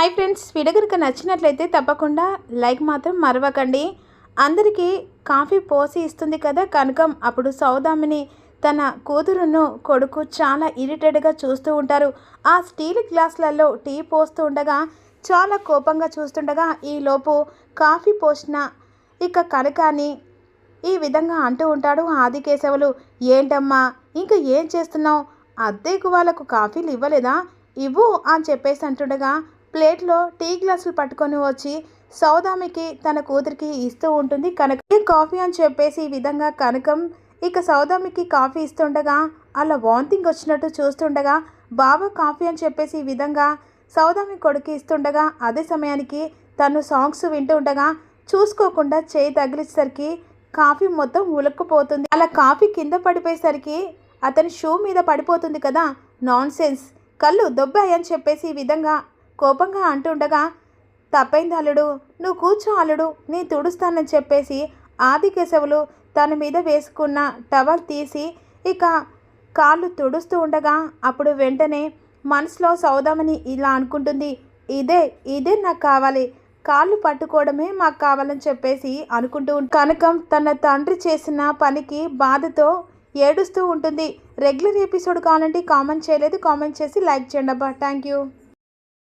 Hi friends video కనుక నచ్చినట్లయితే తప్పకుండా లైక్ మాత్రం మరవకండి. అందరికీ కాఫీ పోసి ఇస్తుంది కదా కనకం. అప్పుడు సౌదామిని తన కూతురును కొడుకు చాలా ఇరిటేట్గా చూస్తూ ఉంటారు. ఆ స్టీల్ గ్లాసులలో టీ పోస్తూ ఉండగా చాలా కోపంగా చూస్తుండగా ఈలోపు కాఫీ పోసిన ఇక కనకాని ఈ విధంగా అంటూ ఉంటాడు ఆదికేశవులు. ఏంటమ్మా ఇంకా ఏం చేస్తున్నావు? అద్దెకు వాళ్ళకు కాఫీలు ఇవ్వలేదా? ఇవ్వు అని చెప్పేసి అంటుండగా ప్లేట్లో టీ గ్లాసులు పట్టుకొని వచ్చి సౌదామికి తన కూతురికి ఇస్తూ ఉంటుంది. కనక "ఏ కాఫీ అని చెప్పేసి ఈ విధంగా కనకం ఇక సౌదామికి కాఫీ ఇస్తుండగా అలా వాంతింగ్ వచ్చినట్టు చూస్తుండగా బాబు కాఫీ అని చెప్పేసి ఈ విధంగా సౌదామి కొడుకు ఇస్తుండగా అదే సమయానికి తను సాంగ్స్ వింటూ ఉండగా చూసుకోకుండా చేయి తగిలేసరికి కాఫీ మొత్తం ఉలక్కుపోతుంది. అలా కాఫీ కింద పడిపోయేసరికి అతని షూ మీద పడిపోతుంది కదా నాన్ సెన్స్ కళ్ళు దొబ్బాయి అని చెప్పేసి ఈ విధంగా కోపంగా అంటుండగా తప్పైంది అల్లుడు నువ్వు కూర్చో అల్లుడు నీ తుడుస్తానని చెప్పేసి ఆదికేశవులు తన మీద వేసుకున్న టవల్ తీసి ఇక కాళ్ళు తుడుస్తూ ఉండగా అప్పుడు వెంటనే మనసులో సౌదామని ఇలా అనుకుంటుంది ఇదే ఇదే నాకు కావాలి కాళ్ళు పట్టుకోవడమే మాకు కావాలని చెప్పేసి అనుకుంటూ కనకం తన తండ్రి చేసిన పనికి బాధతో ఏడుస్తూ ఉంటుంది రెగ్యులర్ ఎపిసోడ్ కావాలంటే కామెంట్ చేయలేదు కామెంట్ చేసి లైక్ చేయండి అబ్బా థ్యాంక్ యూ.